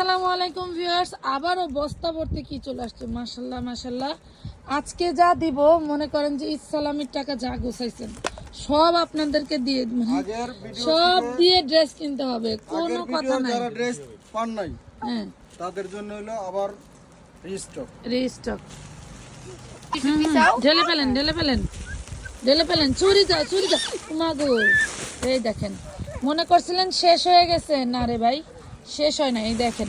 আসসালামু আলাইকুম ভিউয়ার্স আবারও বস্তা ভর্তি কি চলে আসছে? মাশাল্লাহ মাশাল্লাহ আজকে যা দিব মনে করেন যে ঈদ সালামির টাকা যা গোছাইছেন সব আপনাদেরকে দিয়ে মানে সব দিয়ে ড্রেস কিনতে হবে কোনো কথা নাই। যারা ড্রেস পান নাই হ্যাঁ। তাদের জন্য হলো আবার রিস্টক রিস্টক ঢেলে ফেলেন ঢেলে ফেলেন। ঢেলে ফেলেন চুরি দাও চুরি দাও মাগো এই দেখেন। মনে করছিলেন শেষ হয়ে গেছে? না রে ভাই। শেষ হয় না। এই দেখেন,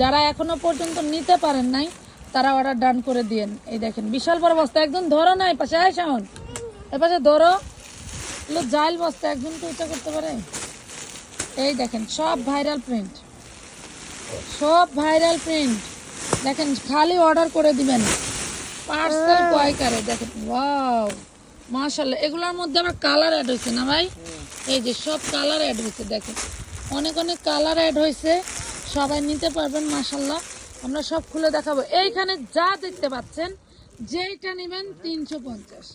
যারা এখনও পর্যন্ত নিতে পারেন নাই, তারা অর্ডার ডান করে দিয়েন। এই দেখেন, বিশাল বড় বস্তা, একদম ধরো নাই পাশে আয় শাওন এ পাশে ধরো। জাইল বস্তা একজন তো উঁচা করতে পারে। এই দেখেন, সব ভাইরাল প্রিন্ট সব ভাইরাল প্রিন্ট দেখেন, খালি অর্ডার করে দিবেন। পার্সেল কয়কারে দেখেন ওয়াও মাশাল্লাহ এগুলোর মধ্যে আবার কালার অ্যাড হয়েছে না ভাই? এই যে, সব কালার অ্যাড হয়েছে, দেখেন। অনেক অনেক কালার অ্যাড হয়েছে। সবাই নিতে পারবেন মাশাল্লাহ আমরা সব খুলে দেখাবো। এইখানে যা দেখতে পাচ্ছেন, যেইটা নেবেন তিনশো পঞ্চাশ।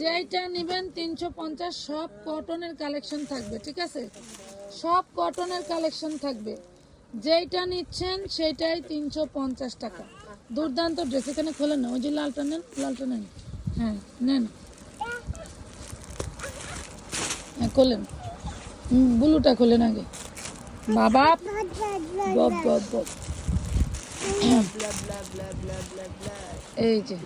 যেইটা নেবেন তিনশো পঞ্চাশ, সব কটনের কালেকশন থাকবে, ঠিক আছে? সব কটনের কালেকশন থাকবে। যেইটা নিচ্ছেন সেইটাই তিনশো পঞ্চাশ টাকা। দুর্দান্ত ড্রেস এখানে খোলেন না। ওই যে লালটা নেন লালটা নেন। হ্যাঁ নেন। হ্যাঁ খোলেন। হুম, ব্লুটা খোলেন আগে। বাবা বব বব বব। এই যে।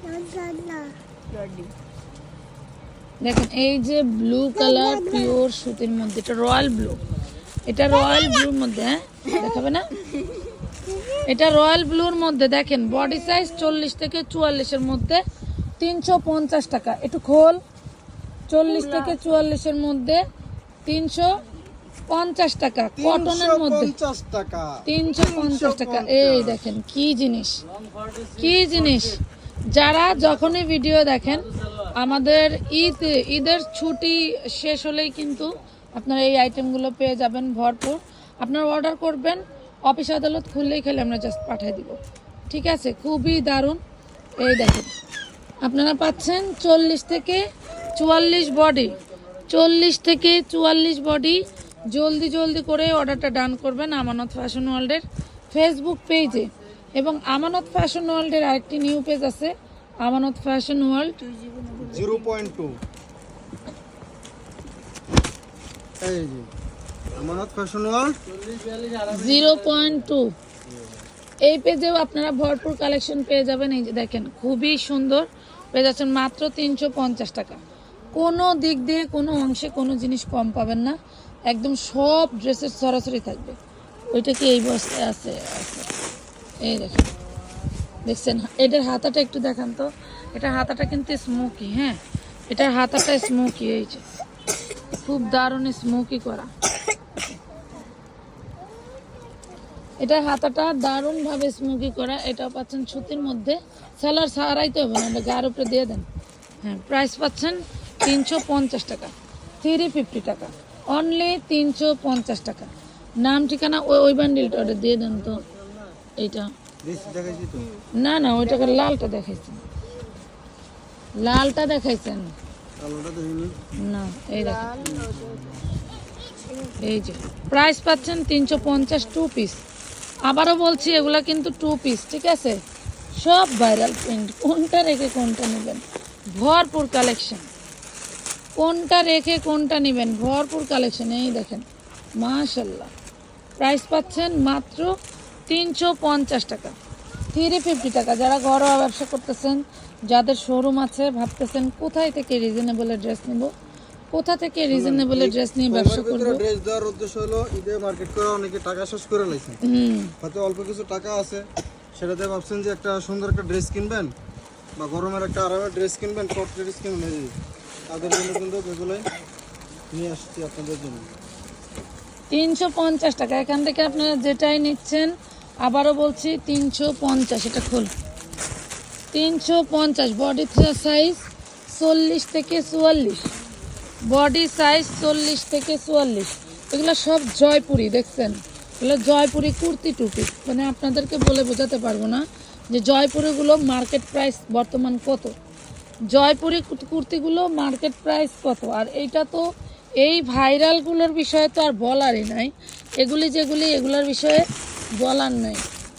দেখেন এই যে ব্লু কালার পিওর সুতির মধ্যে এটা রয়্যাল ব্লু। এটা রয়্যাল ব্লুর মধ্যে হ্যাঁ? দেখাবে না? এটা রয়্যাল ব্লুর মধ্যে দেখেন বডি সাইজ চল্লিশ থেকে চুয়াল্লিশের মধ্যে তিনশো পঞ্চাশ টাকা। একটু খোল। চল্লিশ থেকে চুয়াল্লিশের মধ্যে তিনশো পঞ্চাশ টাকা কটনের মধ্যে। টাকা। তিনশো পঞ্চাশ টাকা। এই দেখেন কি জিনিস কি জিনিস। যারা যখনই ভিডিও দেখেন আমাদের ঈদ ঈদের ছুটি শেষ হলেই কিন্তু আপনারা এই আইটেমগুলো পেয়ে যাবেন ভরপুর। আপনারা অর্ডার করবেন অফিস আদালত খুললেই খেলে আমরা জাস্ট পাঠিয়ে দিব। ঠিক আছে? খুবই দারুণ। এই দেখেন আপনারা পাচ্ছেন চল্লিশ থেকে চুয়াল্লিশ বডি চল্লিশ থেকে চুয়াল্লিশ বডি জলদি জলদি করে অর্ডারটা ডান করবেন আমানত ফ্যাশন ওয়ার্ল্ডের ফেসবুক পেজে এবং আমানত ফ্যাশন ওয়ার্ল্ডের আরেকটি নিউ পেজ আছে Amanat fashion world zero point two. এই Amanat fashion world zero point two. এই পেজেও আপনারা ভরপুর কালেকশন পেয়ে যাবেন। এই যে দেখেন খুবই সুন্দর। পেয়ে যাচ্ছেন মাত্র তিনশো পঞ্চাশ টাকা। কোনো দিক দিয়ে, কোনো অংশে কোনো জিনিস কম পাবেন না। একদম সব ড্রেসের সরাসরি থাকবে। ওইটা কি এই বস্তায় আছে? আছে এই দেখেন। দেখছেন? এটার হাতাটা একটু দেখান তো। এটার হাতাটা কিন্তু স্মোকি হ্যাঁ? এটার হাতাটা স্মোকি এই যে। খুব দারুণ স্মোকি করা। এটার হাতাটা দারুণভাবে স্মোকি করা। এটা পাচ্ছেন সুতির মধ্যে। সেলার সারাইতে হবে না এটা গায়ের উপরে দিয়ে দেন। হ্যাঁ প্রাইস পাচ্ছেন তিনশো পঞ্চাশ টাকা। থ্রি ফিফটি টাকা। অনলি তিনশো পঞ্চাশ টাকা। নাম ঠিকানা ওই ওই বান্ডিলটা ওটা দিয়ে দেন তো। এইটা। না না ওইটাকে লালটা দেখাইছেন। লালটা দেখাইছেন? না এই এই যে প্রাইস পাচ্ছেন তিনশো পঞ্চাশ টু পিস আবারও বলছি এগুলা কিন্তু টু পিস ঠিক আছে? সব ভাইরাল প্রিন্ট কোনটা রেখে কোনটা নেবেন? ভরপুর কালেকশন কোনটা রেখে কোনটা নেবেন? ভরপুর কালেকশন এই দেখেন। মাশাল্লাহ প্রাইস পাচ্ছেন মাত্র তিনশো পঞ্চাশ টাকা। থ্রি ফিফটি টাকা। যারা ঘরোয়া ব্যবসা করতেছেন যাদের শোরুম আছে ভাবতেছেন কোথায় থেকে রিজনেবলের ড্রেস নেব? কোথা থেকে রিজনেবলের ড্রেস নিয়ে ব্যবসা করব? ড্রেস দেওয়ার উদ্দেশ্য হলো ঈদে মার্কেট করে অনেকে টাকা শেষ করে লাইছেন। হুম। হয়তো অল্প কিছু টাকা আছে সেটাতে ভাবছেন যে একটা সুন্দর একটা ড্রেস কিনবেন বা গরমের একটা আরামের ড্রেস কিনবেন টপ ড্রেস কিনবেন। তাদের জন্য কিন্তু এগুলোই নিয়ে আসছি আপনাদের জন্য। তিনশো পঞ্চাশ টাকা। এখান থেকে আপনারা যেটাই নিচ্ছেন, আবারও বলছি, তিনশো পঞ্চাশ। এটা খোল। তিনশো পঞ্চাশ। বডি সাইজ চল্লিশ থেকে চুয়াল্লিশ। বডি সাইজ চল্লিশ থেকে চুয়াল্লিশ। এগুলো সব জয়পুরি, দেখছেন? এগুলো জয়পুরি কুর্তি টুপি। মানে আপনাদেরকে বলে বোঝাতে পারব না যে জয়পুরিগুলো মার্কেট প্রাইস বর্তমান কত। জয়পুরি কুর্তি- কুর্তিগুলো মার্কেট প্রাইস কত? আর এইটা তো এই ভাইরালগুলোর বিষয়ে তো আর বলারই নাই। এগুলি যেগুলি এগুলোর বিষয়ে বলার নেই।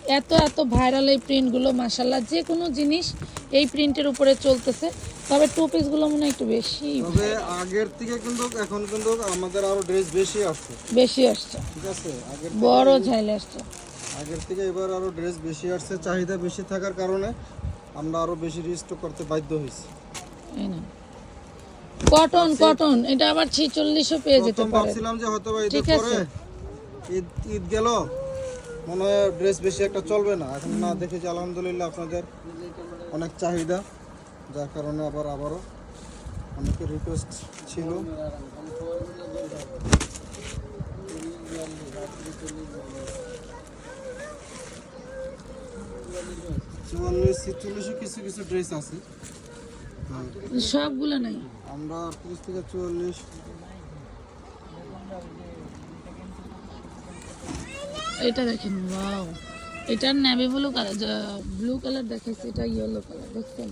এত এত ভাইরাল এই প্রিন্টগুলো মাসাল্লাহ যে কোনো জিনিস এই প্রিন্টের উপরে চলতেছে। তবে টু পিসগুলো মনে হয় একটু বেশি তবে আগের থেকে কিন্তু এখন কিন্তু আমাদের আরও ড্রেস বেশি আসছে। বেশি আসছে। ঠিক আছে? আগের বড় ঝাইলে আসছে। আগের থেকে এবার আরও ড্রেস বেশি আসছে চাহিদা বেশি থাকার কারণে। আমরা আরও বেশি রিস্টক করতে বাধ্য হয়েছি। এই না। কটন কটন এটা আবার ছিচল্লিশও পেয়ে যেতে পারে। ভাবছিলাম যে হয়তো বা ঈদের ঠিক পরে ঈদ ঈদ গেল মনে হয় ড্রেস বেশি একটা চলবে না। এখন না দেখে যে আলহামদুলিল্লাহ আপনাদের অনেক চাহিদা যার কারণে আবার আবারও অনেকের রিকোয়েস্ট ছিল। চুয়াল্লিশ কিছু কিছু ড্রেস আছে। হ্যাঁ, সবগুলো নাই? আমরা আটত্রিশ থেকে চুয়াল্লিশ এটা দেখেন ওয়াও। এটার navy blue colour blue colour দেখাইছে এটা ইয়েলো কালার দেখছেন?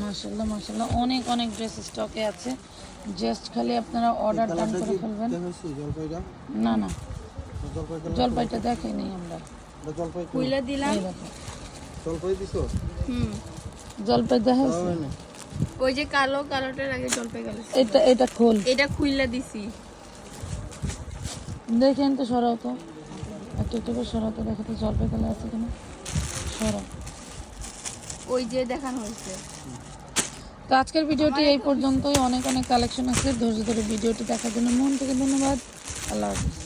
মাশাল্লাহ মাশাল্লাহ অনেক অনেক ড্রেস স্টকে আছে। জাস্ট খালি আপনারা অর্ডার ডান করে ফেলবেন। জলপাইটা? না না। জলপাইটা দেখাই নেই আমরা। জলপাই কুইলা দিলাম। জলপাই দিছো? হুম। জলপাই তাও ওই যে কালো কালোটার আগে জলপাই গেল। এটা এটা খোল। এটা খুইলা দিছি। দেখেন তো সরাও তো। একটু একটু করে সরাও তো দেখে তো জলপাই কালার আছে কিনা। সরাও। ওই যে দেখানো হয়েছে তো আজকের ভিডিওটি এই পর্যন্তই। অনেক অনেক কালেকশন আছে। ধৈর্য ধরে ভিডিওটি দেখার জন্য মন থেকে ধন্যবাদ। আল্লাহ হাফিজ।